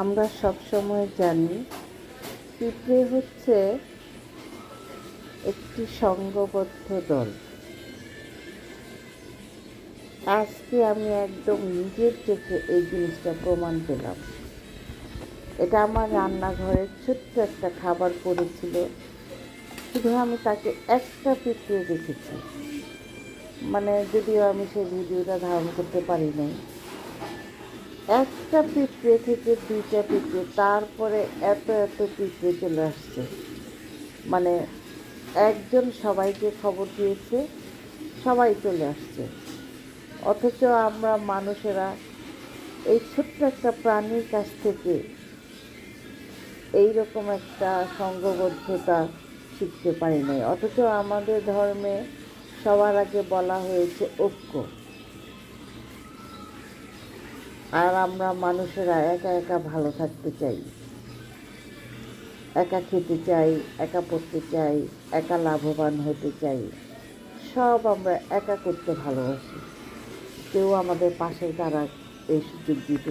আমরা সব সময় জানি, পিঁপড়ে হচ্ছে একটি সংঘবদ্ধ দল। আজকে আমি একদম নিজের চোখে এই জিনিসটা প্রমাণ পেলাম। এটা আমার রান্নাঘরের ছোট্ট একটা খাবার পড়েছিল। শুধু আমি তাকে একটা পিঁপড়ে দেখেছি। মানে যদিও আমি সেই ভিডিওটা ধারণ করতে পারি নাই। একটা পিঁপড়ে থেকে দুইটা পিঁপড়ে, তারপরে এত এত পিঁপড়ে চলে আসছে। মানে একজন সবাইকে খবর দিয়েছে, সবাই চলে আসছে। অথচ আমরা মানুষেরা এই ছোট্ট একটা প্রাণীর কাছ থেকে এই রকম একটা সঙ্গবদ্ধতা শিখতে পারি নাই। অথচ আমাদের ধর্মে সবার আগে বলা হয়েছে ঐক্য। আর আমরা মানুষেরা একা একা ভালো থাকতে চাই। একা খেতে চাই, একা পড়তে চাই, একা লাভবান হতে চাই। সব আমরা একা করতে ভালোবাসি। কেউ আমাদের পাশে তারা এই সুযোগ দিতে